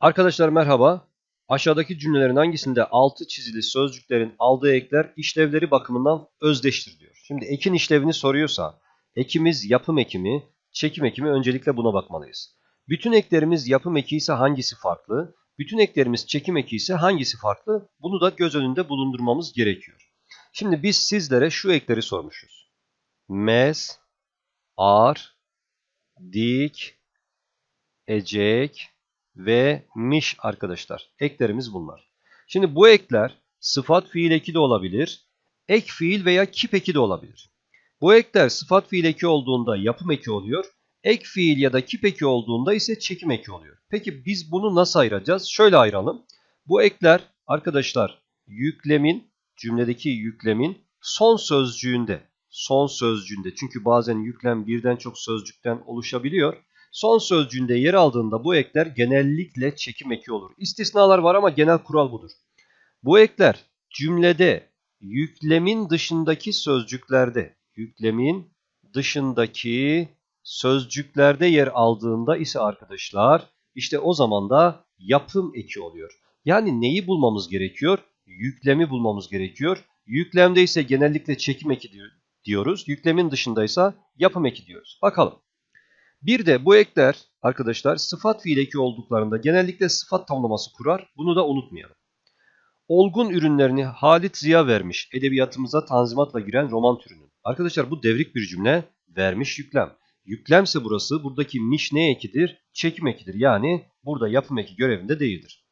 Arkadaşlar merhaba. Aşağıdaki cümlelerin hangisinde altı çizili sözcüklerin aldığı ekler işlevleri bakımından özdeştir diyor. Şimdi ekin işlevini soruyorsa ekimiz yapım ekimi, çekim ekimi öncelikle buna bakmalıyız. Bütün eklerimiz yapım eki ise hangisi farklı? Bütün eklerimiz çekim eki ise hangisi farklı? Bunu da göz önünde bulundurmamız gerekiyor. Şimdi biz sizlere şu ekleri sormuşuz. Mez, ar, dik, ecek, ve miş arkadaşlar. Eklerimiz bunlar. Şimdi bu ekler sıfat fiil eki de olabilir. Ek fiil veya kip eki de olabilir. Bu ekler sıfat fiil eki olduğunda yapım eki oluyor. Ek fiil ya da kip eki olduğunda ise çekim eki oluyor. Peki biz bunu nasıl ayıracağız? Şöyle ayıralım. Bu ekler arkadaşlar yüklemin, cümledeki yüklemin son sözcüğünde, son sözcüğünde çünkü bazen yüklem birden çok sözcükten oluşabiliyor. Son sözcüğünde yer aldığında bu ekler genellikle çekim eki olur. İstisnalar var ama genel kural budur. Bu ekler cümlede yüklemin dışındaki sözcüklerde, yüklemin dışındaki sözcüklerde yer aldığında ise arkadaşlar işte o zaman da yapım eki oluyor. Yani neyi bulmamız gerekiyor? Yüklemi bulmamız gerekiyor. Yüklemde ise genellikle çekim eki diyoruz. Yüklemin dışındaysa yapım eki diyoruz. Bakalım. Bir de bu ekler arkadaşlar sıfat fiil eki olduklarında genellikle sıfat tamlaması kurar. Bunu da unutmayalım. Olgun ürünlerini Halit Ziya vermiş. Edebiyatımıza tanzimatla giren roman türünün. Arkadaşlar bu devrik bir cümle. Vermiş yüklem. Yüklemse burası buradaki miş ne ekidir? Çekim ekidir. Yani burada yapım eki görevinde değildir.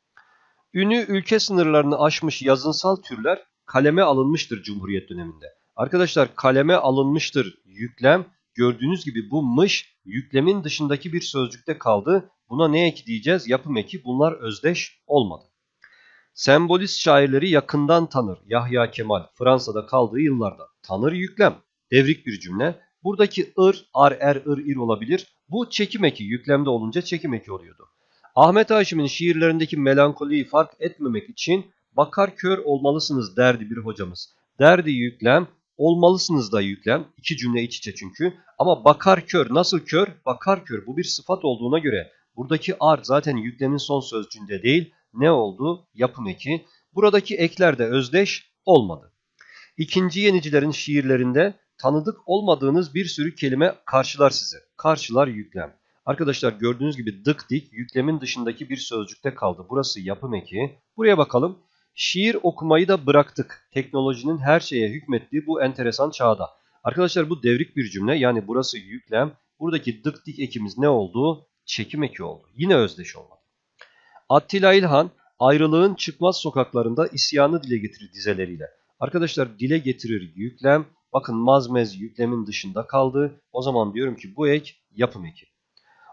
Ünü ülke sınırlarını aşmış yazınsal türler kaleme alınmıştır Cumhuriyet döneminde. Arkadaşlar kaleme alınmıştır yüklem Gördüğünüz gibi bu mış yüklemin dışındaki bir sözcükte kaldı. Buna ne eki diyeceğiz? Yapım eki. Bunlar özdeş olmadı. Sembolist şairleri yakından tanır. Yahya Kemal Fransa'da kaldığı yıllarda. Tanır yüklem. Devrik bir cümle. Buradaki ır, ar, er, ır, ir olabilir. Bu çekim eki. Yüklemde olunca çekim eki oluyordu. Ahmet Haşim'in şiirlerindeki melankoliyi fark etmemek için bakar kör olmalısınız derdi bir hocamız. Derdi yüklem, olmalısınız da yüklem. İki cümle iç içe çünkü. Ama bakar kör nasıl kör? Bakar kör bu bir sıfat olduğuna göre buradaki ar zaten yüklemin son sözcüğünde değil. Ne oldu? Yapım eki. Buradaki ekler de özdeş olmadı. İkinci yenicilerin şiirlerinde tanıdık olmadığınız bir sürü kelime karşılar size. Karşılar yüklem. Arkadaşlar gördüğünüz gibi dık dik yüklemin dışındaki bir sözcükte kaldı. Burası yapım eki. Buraya bakalım. Şiir okumayı da bıraktık. Teknolojinin her şeye hükmettiği bu enteresan çağda. Arkadaşlar bu devrik bir cümle. Yani burası yüklem. Buradaki dık dik ekimiz ne oldu? Çekim eki oldu. Yine özdeş olmadı. Attila İlhan ayrılığın çıkmaz sokaklarında isyanı dile getirir dizeleriyle. Arkadaşlar dile getirir yüklem. Bakın mazmez yüklemin dışında kaldı. O zaman diyorum ki bu ek yapım eki.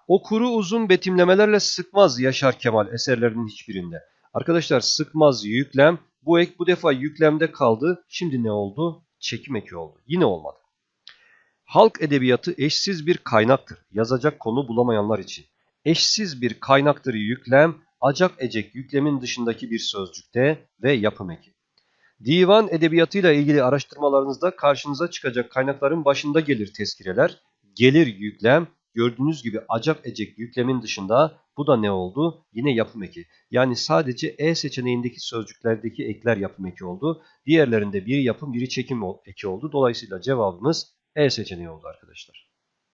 O kuru uzun betimlemelerle sıkmaz Yaşar Kemal eserlerinin hiçbirinde. Arkadaşlar sıkmaz yüklem. Bu ek bu defa yüklemde kaldı. Şimdi ne oldu? Çekim eki oldu. Yine olmadı. Halk edebiyatı eşsiz bir kaynaktır. Yazacak konu bulamayanlar için. Eşsiz bir kaynaktır yüklem. Acak ecek yüklemin dışındaki bir sözcükte ve yapım eki. Divan edebiyatıyla ilgili araştırmalarınızda karşınıza çıkacak kaynakların başında gelir tezkireler. Gelir yüklem, Gördüğünüz gibi acak ecek yüklemin dışında bu da ne oldu? Yine yapım eki. Yani sadece E seçeneğindeki sözcüklerdeki ekler yapım eki oldu. Diğerlerinde biri yapım biri çekim eki oldu. Dolayısıyla cevabımız E seçeneği oldu arkadaşlar.